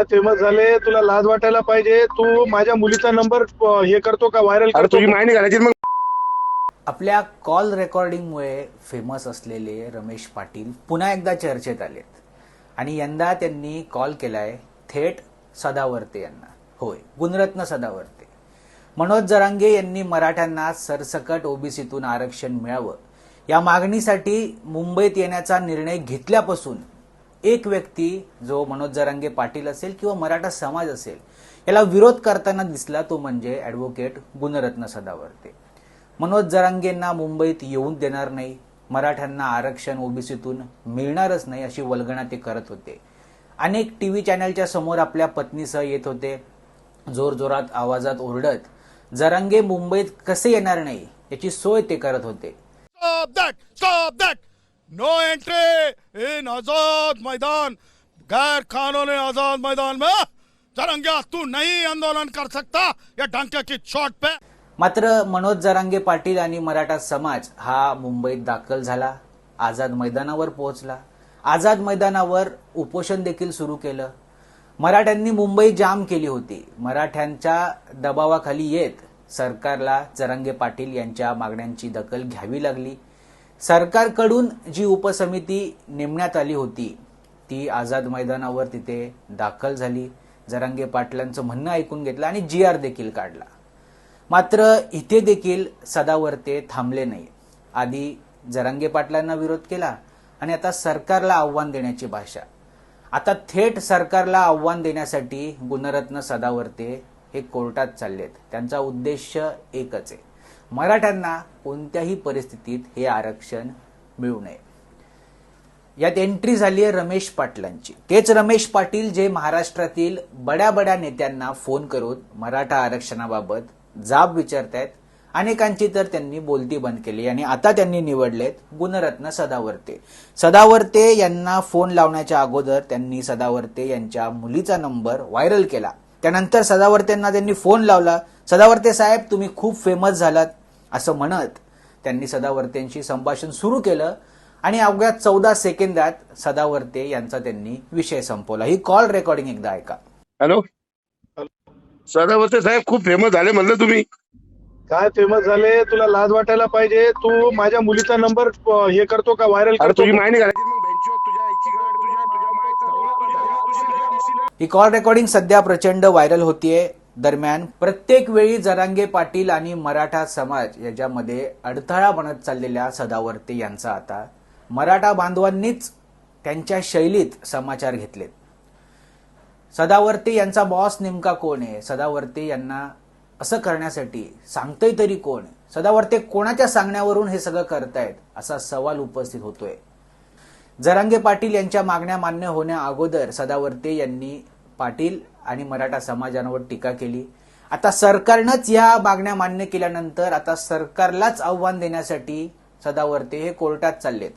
Famous झाले तुला लाज वाटायला पाहिजे तू माझ्या मुलीचा नंबर हे करतो का व्हायरल अरे करतो? तुझी माहिती घालायची मग. आपल्या कॉल रेकॉर्डिंगमुळे फेमस असलेले रमेश पाटील पुन्हा एकदा चर्चेत आलेत. आणि यंदा त्यांनी कॉल केलाय थेट सदावर्ते यांना. होय गुणरत्न सदावर्ते. मनोज जरांगे यांनी मराठ्यांना सरसकट ओबीसीतून आरक्षण मिळावं. या मागणीसाठी मुंबईत येण्याचा निर्णय घेतल्यापासून एक व्यक्ती जो मनोज जरांगे पाटील असेल किंवा मराठा समाज असेल याला विरोध करताना दिसला तो म्हणजे ॲडव्होकेट गुणरत्न सदावर्ते मनोज जरांगेंना मुंबईत येऊन देणार नाही मराठ्यांना आरक्षण ओबीसीतून मिळणारच नाही अशी वल्गणा ते करत होते अनेक टी व्ही चॅनलच्या समोर आपल्या पत्नीसह येत होते जोरजोरात आवाजात ओरडत जरांगे मुंबईत कसे येणार नाही याची सोय ते करत होते Stop that! Stop that! No entry in Azad Maidan गैर कानूनी आजाद मैदान में जरंगे तू नहीं आंदोलन कर सकता या डंके की चोट पे। मात्र मनोज जरांगे पाटील आणि मराठा समाज हा मुंबईत दाखल झाला आझाद मैदानावर पोहोचला. आझाद मैदानावर उपोषण देखील सुरू केलं. मराठ्यांनी मुंबई जाम केली होती. मराठ्यांच्या दबावाखाली येत सरकारला जरांगे पाटील यांच्या मागण्यांची दखल घ्यावी लागली. सरकारकडून जी उपसमिती नेमण्यात आली होती ती आझाद मैदानावर तिथे दाखल झाली. जरांगे पाटलांचं म्हणणं ऐकून घेतलं आणि जी आर देखील काढला. मात्र इथे देखील सदावर्ते थांबले नाही. आधी जरांगे पाटलांना विरोध केला आणि आता सरकारला आव्हान देण्याची भाषा. आता थेट सरकारला आव्हान देण्यासाठी गुणरत्न सदावर्ते हे कोर्टात चाललेत. त्यांचा उद्देश एकच आहे. मराठ्यांना कोणत्याही परिस्थितीत हे आरक्षण मिळू नये. यात एंट्री झाली आहे रमेश पाटलांची. तेच रमेश पाटील जे महाराष्ट्रातील बड्या बड्या नेत्यांना फोन करून मराठा आरक्षणाबाबत जाब विचारतायत अनेकांची तर त्यांनी बोलती बंद केली आणि आता त्यांनी निवडलेत गुणरत्न सदावर्ते. सदावर्ते यांना फोन लावण्याच्या अगोदर त्यांनी सदावर्ते यांच्या मुलीचा नंबर व्हायरल केला. त्यानंतर सदावर्तेंना त्यांनी फोन लावला. सदावर्ते साहेब तुम्ही खूप फेमस झालात. असं म्हणत त्यांनी सदावर्तेंशी संभाषण सुरू केलं आणि अवघ्या चौदा सेकंदात सदावर्ते यांचा त्यांनी विषय संपवला. ही कॉल रेकॉर्डिंग एकदा ऐका. हॅलो? सदावर्ते साहेब खूप फेमस झाले म्हणलं तुम्ही. काय फेमस झाले? तुला लाज वाटायला पाहिजे. तू माझ्या मुलीचा नंबर हे करतो का? व्हायरल अरे करतो तुझी माहिती घालायची मग बेंचवर तुझ्या आईची गाड तुझ्या तुझ्या माईचं तुझ्या ही कॉल रेकॉर्डिंग सध्या प्रचंड व्हायरल होतीये. दरम्यान प्रत्येक वेळी जरांगे पाटील आणि मराठा समाज याच्यामध्ये अडथळा बनत चाललेल्या सदावर्ते यांचा आता मराठा बांधवांनीच त्यांच्या शैलीत समाचार घेतलेत. सदावर्ते यांचा बॉस नेमका कोण आहे? सदावर्ते यांना असं करण्यासाठी सांगतोय तरी कोण? सदावर्ते कोणाच्या सांगण्यावरून हे सगळं करतायत असा सवाल उपस्थित होतोय. जरांगे पाटील यांच्या मागण्या मान्य होण्या अगोदर सदावर्ते यांनी पाटील आणि मराठा समाजावर टीका केली. आता सरकारनंच या मागण्या मान्य केल्यानंतर आता सरकारलाच आव्हान देण्यासाठी सदावर्ते हे कोर्टात चाललेत.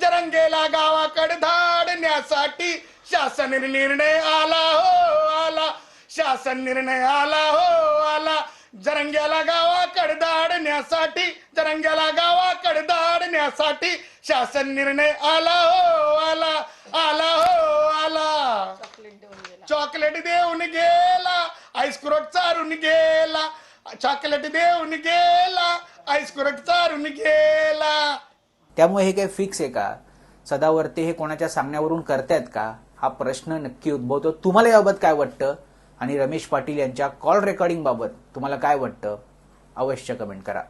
जरंगेला गावाकडे धाडण्यासाठी शासन निर्णय आला हो आला. शासन निर्णय आला हो आला. जरंग्याला गावाकडे धाडण्यासाठी जरंग्याला गावाकडे धाडण्यासाठी शासन निर्णय आला हो आला. आला हो. चॉकलेट देऊन गेला आईस्क्रोट चारून गेला चॉकलेट देऊन गेला आईस्क्रोट चारून गेला. त्यामुळे हे काही फिक्स आहे का? सदावर्ते हे कोणाच्या सांगण्यावरून करतायत का? हा प्रश्न नक्की उद्भवतो. तुम्हाला याबाबत काय वाटतं? आणि रमेश पाटील यांच्या कॉल रेकॉर्डिंग बाबत तुम्हाला काय वाटतं? अवश्य कमेंट करा.